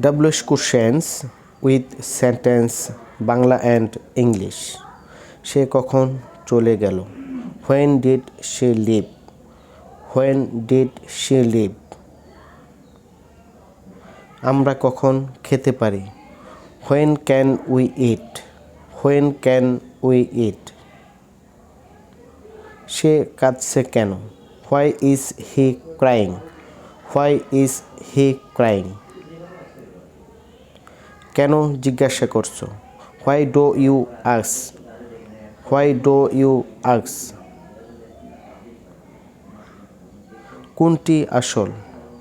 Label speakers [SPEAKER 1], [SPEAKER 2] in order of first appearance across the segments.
[SPEAKER 1] WH questions with sentence Bangla and English সে কখন চলে গেল? When did say leave when did say leave আমরা কখন খেতে পারি? When can we eat when can we eat সে কাঁদছে কেন? Why is he crying why is he crying কেন জিজ্ঞাসা করছ? Why do you আক্স why do you আক্স কোনটি আসল?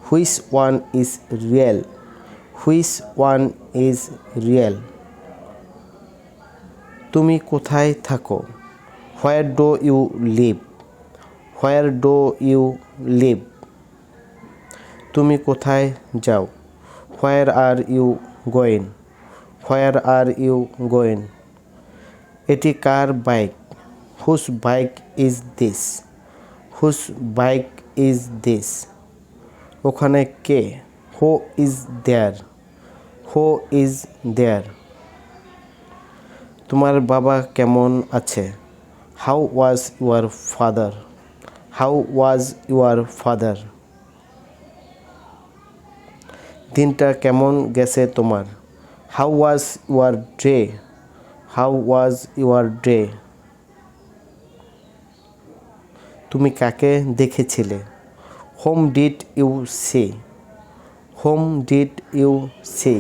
[SPEAKER 1] Which one is real which one is real তুমি কোথায় থাকো? হোয়ার do you leave where do you live তুমি কোথায় যাও? Where are you going where are you going এটি কার bike? Whose bike is this whose bike is this ওখানে কে? Who is there who is there তোমার বাবা কেমন আছে? How was your father how was your father দিনটা কেমন গেছে তোমার? How was your day how was your day তুমি কাকে দেখেছিলে? Whom did you see whom did you see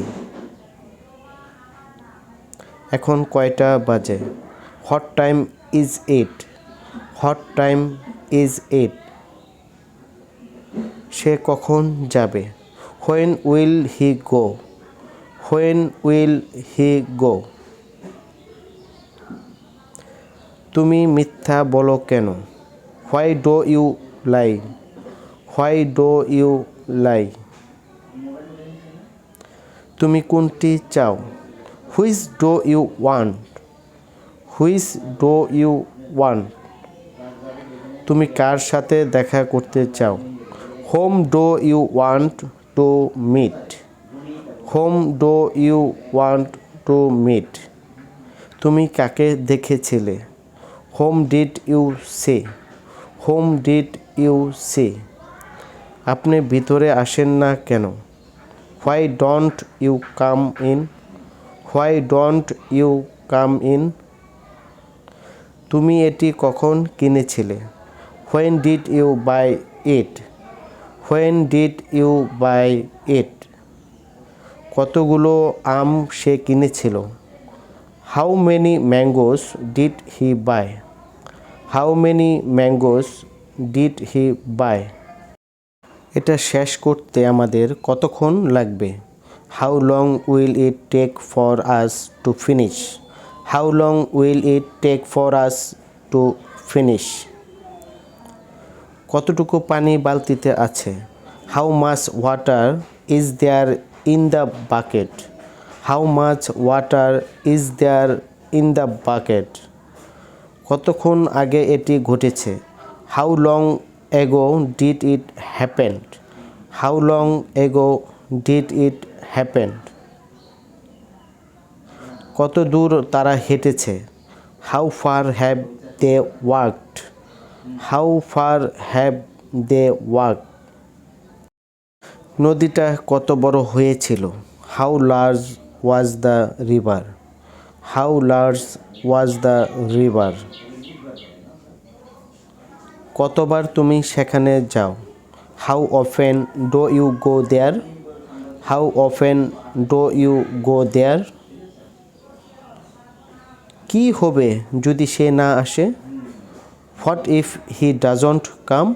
[SPEAKER 1] এখন কয়টা বাজে? What time is it what time is it সে কখন যাবে? When will he go when will he go তুমি মিথ্যা বলো কেন? Why do you lie why do you lie তুমি কোনটি চাও? Which do you want which do you want তুমি কার সাথে দেখা করতে চাও? Whom do you want to meet whom do you want to meet? তুমি কাকে দেখেছিলে? Whom did you see? Whom did you see? আপনি ভিতরে আসেন না কেন? Why don't you come in? Why don't you come in? তুমি এটি কখন কিনেছিলে? When did you buy it? When did you buy it? কতগুলো আম সে কিনেছিল? How many mangoes did he buy how many mangoes did he buy এটা শেষ করতে আমাদের কতক্ষণ লাগবে? How long will it take for us to finish how long will it take for us to finish কতটুকু পানি বালতিতে আছে? How much water is there in the bucket how much water is there in the bucket কতক্ষণ আগে এটি ঘটেছে? How long ago did it happened how long ago did it happened কত দূর তারা হেঁটেছে? How far have they walked how far have they walk নদীটা কত বড় হয়েছিল? How large was the river how large was the river কতবার তুমি সেখানে যাও? How often do you go there how often do you go there কি হবে যদি সে না আসে? What if he doesn't come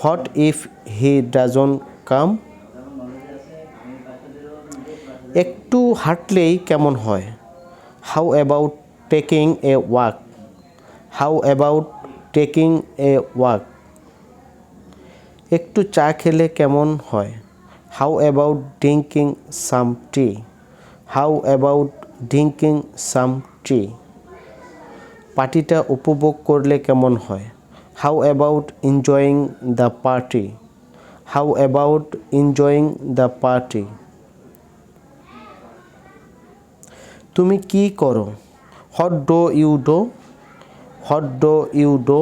[SPEAKER 1] what if he doesn't come একটু হাঁটলেই কেমন হয়? How about taking a walk how about taking a walk একটু চা খেলে কেমন হয়? How about drinking some tea how about drinking some tea পার্টিটা উপভোগ করলে কেমন হয়? How about enjoying the party how about enjoying the party তুমি কি করো? What do you do? What do you do?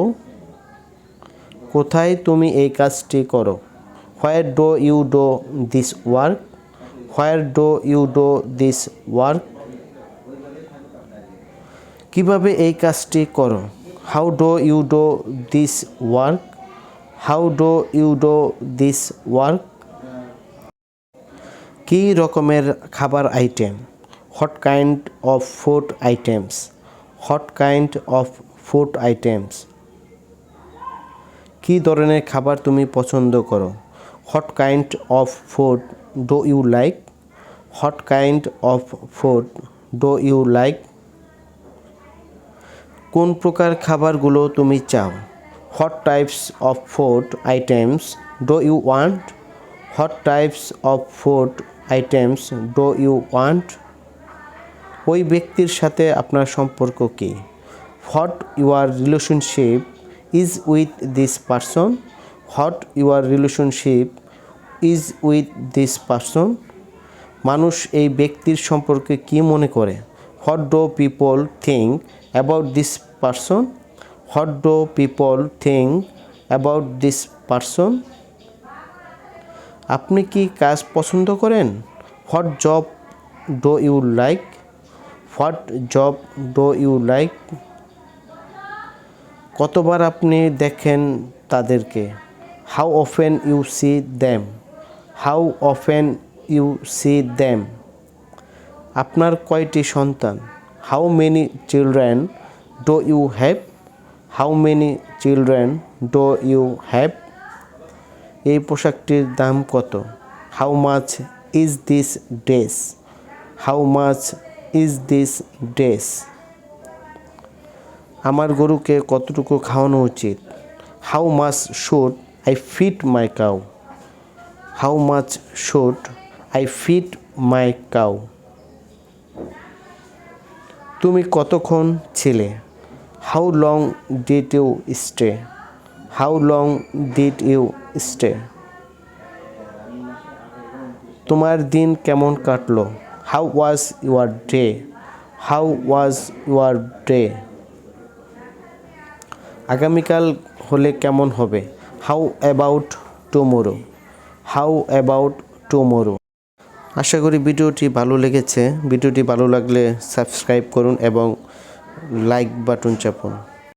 [SPEAKER 1] কোথায় তুমি এই কাজটি করো? Where do you do this work? Where do you do this work? কীভাবে এই কাজটি করো? How do you do this work? How do you do this work? কী রকমের খাবার item? What kind of food items, what kind of food items. কী ধরনের খাবার তুমি পছন্দ করো? What kind of food do you like? What kind of food do you like? কোন প্রকার খাবারগুলো তুমি চাও? What types of food items, do you want? What types of food items, do you want? ওই ব্যক্তির সাথে আপনার সম্পর্ক কী? What your relationship is with this person what your relationship is with this person মানুষ এই ব্যক্তির সম্পর্কে কি মনে করে? What do people think about this person what do people think about this person আপনি কি কাজ পছন্দ করেন? What job do you like what job do you like? কতবার আপনি দেখেন তাদেরকে? How often you see them how often you see them আপনার কয়টি সন্তান? How many children do you have? How many children do you have? এই পোশাকটির দাম কত? How much is this dress? How much is this dress? আমার গরুকে কতটুকু খাওয়ানো উচিত? How much should I feed my cow? How much should I feed my cow? তুমি কতক্ষণ ছিলে? How long did you stay? How long did you stay? তোমার দিন কেমন কাটলো? How was your day how was your day আগামীকাল হলে কেমন হবে? How about tomorrow how about tomorrow আশা করি ভিডিওটি ভালো লেগেছে। ভিডিওটি ভালো লাগলে সাবস্ক্রাইব করুন এবং লাইক বাটন চাপুন।